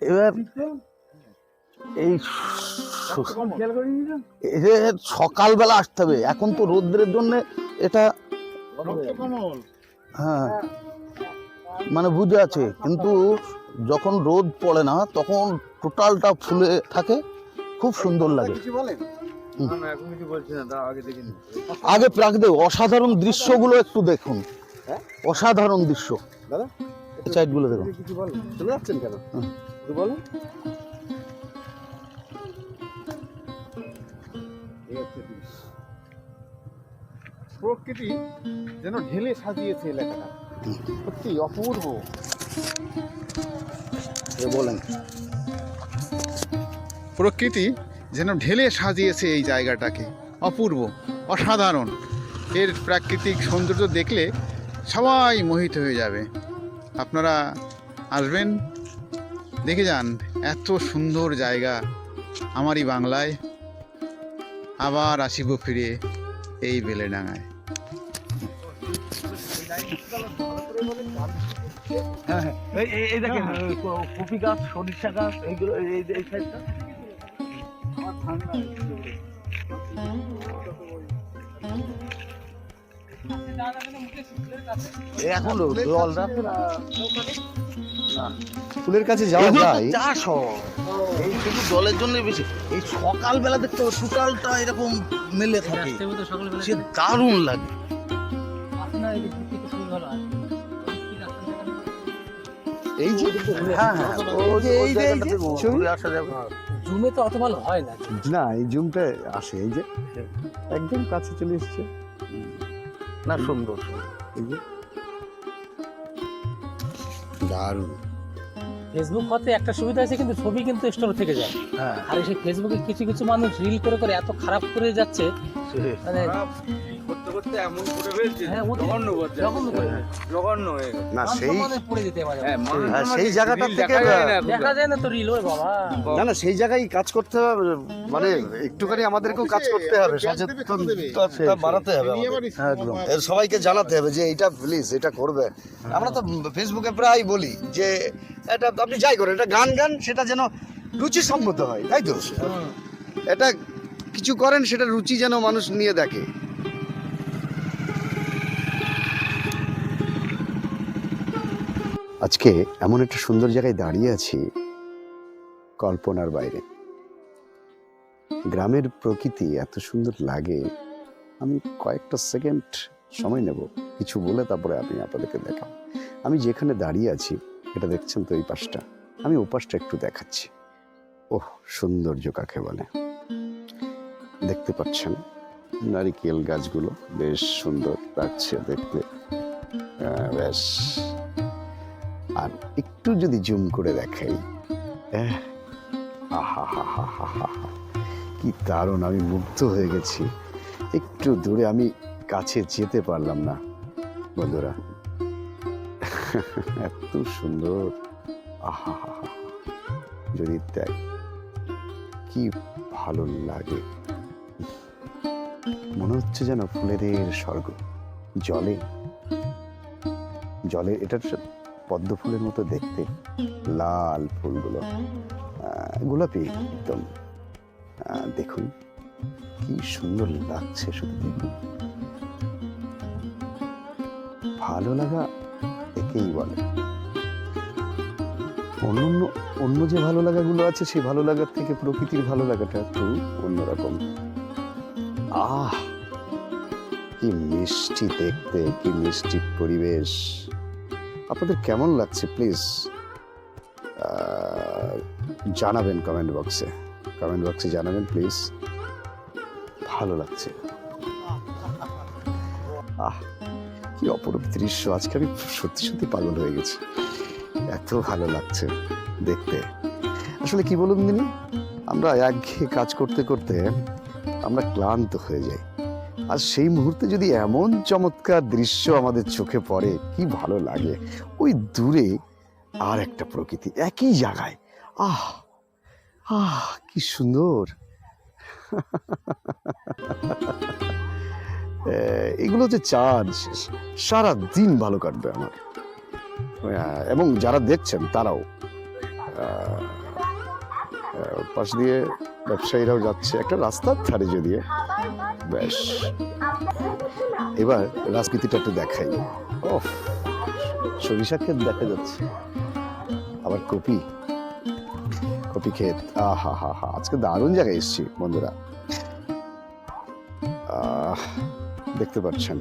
এবার এই যে সকালবেলা আসতে হবে। এখন তো রোদ্রের জন্য এটা হ্যাঁ মানে বুঝে আছে। কিন্তু যখন রোদ পড়ে না তখন টোটালটা ফুলে থাকে। খুব সুন্দর লাগে। আগে প্রাকৃতিক অসাধারণ দৃশ্যগুলো একটু দেখুন। হ্যাঁ? অসাধারণ দৃশ্য। দাদা? সাইডগুলো দেখুন। কিছু বলেন? চলে যাচ্ছেন কেন? বলেন প্রকৃতি যেন ঢেলে সাজিয়েছে এলাকাটা। সত্যি অপূর্ব। বলেন। প্রকৃতি যেন ঢেলে সাজিয়েছে এই জায়গাটাকে। অপূর্ব অসাধারণ। এর প্রাকৃতিক সৌন্দর্য দেখলে সবাই মোহিত হয়ে যাবে। আপনারা আসবেন দেখে যান এত সুন্দর জায়গা আমারই বাংলায়। আবার আসিব ফিরে এই বেলেডাঙায় হ্যাঁ হ্যাঁ। এই- এই- এই দেখেন কপি গাছ সরিষা গাছ এইগুলো এই এই- এই সাইডটা। এখন জল রাখে না ফুলের কাছে যাওয়া যায়। চাষ হয়। এই শুধু জলের জন্য বেশি। এই সকালবেলা দেখতে হবে টোটালটা এরকম মেলে থাকে। সে দারুণ লাগে। এই যে হ্যাঁ হ্যাঁ এই যে এই যে ঘুরে আসা যাবে। জুমে তো অত ভালো হয় না। না এই জুমটা আসে এই যে একদম কাছে চলে এসছে। না সুন্দর। এই যে। দারুণ। ফেসবুক হতে একটা সুবিধা আছে কিন্তু ছবি কিন্তু স্টোর থেকে যায়। হ্যাঁ। আর সেই ফেসবুকে কিছু কিছু মানুষ রিল করে করে এত খারাপ করে যাচ্ছে। মানে করতে করতে এমন করে ফেলছে হ্যাঁ, জঘন্য করছে জঘন্য হয়ে গেছে। না সেই মানে পড়ে যেতে পারে। হ্যাঁ সেই জায়গাটা থেকে দেখা যায় না এখন। দেখা যায় না তো রিল ওই বাবা। না না সেই জায়গায় কাজ করতে হবে মানে একটুখানি আমাদেরকেও কাজ করতে হবে সচেতনতা বাড়াতে হবে একদম। সবাইকে জানাতে হবে যে এটা প্লিজ এটা করবে। আমরা তো ফেসবুকে প্রায় বলি যে এটা আপনি যাই করেন এটা গান গান সেটা যেন রুচিসম্মত হয়। তাই তো? এটা কিছু করেন সেটা রুচি যেন মানুষ নিয়ে দেখে। আজকে এমন একটা সুন্দর জায়গায় দাঁড়িয়ে আছি, কল্পনার বাইরে। গ্রামের প্রকৃতি এত সুন্দর লাগে, আমি কয়েকটা সেকেন্ড সময় নেব, কিছু বলে তারপরে আমি আপনাদেরকে দেখাব। আমি যেখানে দাঁড়িয়ে আছি, এটা দেখছেন তো এই পাশটা, আমি ও পাশটা একটু দেখাচ্ছি। ওহ, সৌন্দর্য কাকে বলে? দেখতে পাচ্ছেন, নারিকেল গাছগুলো বেশ সুন্দর লাগছে দেখতে। বেশ। আর একটু যদি জুম করে দেখাই। কি দারুণ, আমি মুগ্ধ হয়ে গেছি। একটু দূরে আমি কাছে যেতে পারলাম না, বন্ধুরা। এত সুন্দর। আহা। যদি দেখ, কি ভালো লাগে। মনে হচ্ছে যেন ফুলেদের স্বর্গ। জলে। জলে এটা হচ্ছে পদ্ম ফুলের মতো দেখতে। লাল ফুলগুলো। গোলাপি একদম। দেখুন, কি সুন্দর লাগছে শুধু দেখুন। ভালো লাগা একেই বলে। অন্য অন্য যে ভালো লাগাগুলো আছে, সেই ভালো লাগার থেকে প্রকৃতির ভালো লাগাটা একটু অন্যরকম আহ, কি মিষ্টি দেখতে, কি মিষ্টি পরিবেশ। আপনাদের কেমন লাগছে? প্লিজ জানাবেন কমেন্ট বক্সে কমেন্ট বক্সে জানাবেন প্লিজ ভালো লাগছে। আহ, কি অপরূপ দৃশ্য। আজকে আমি সত্যি সত্যি পাগল হয়ে গেছি। এত ভালো লাগছে দেখতে। আসলে কি বলুন দিনি? আমরা একঘেয়ে কাজ করতে করতে আমরা ক্লান্ত হয়ে যাই। আর সেই মুহূর্তে যদি এমন চমৎকার দৃশ্য আমাদের চোখে পড়ে, কি ভালো লাগে। ওই দূরে আর একটা প্রকৃতি, একই জায়গায়। আহ আহ, কি সুন্দর। এগুলো যে চার্জ সারা দিন ভালো কাটবে আমার। এবং যারা দেখছেন, তারাও। পাশ দিয়ে ব্যবসায়ীরাও যাচ্ছে। একটা রাস্তার ধারে যদিও। বেশ। এবার রাজনীতিটা একটু দেখাই। ও সরিষা ক্ষেত দেখা যাচ্ছে। আবার কপি। কপি ক্ষেত। আহা হা হা, আজকে দারুণ জায়গায় এসছি বন্ধুরা। দেখতে পাচ্ছেন।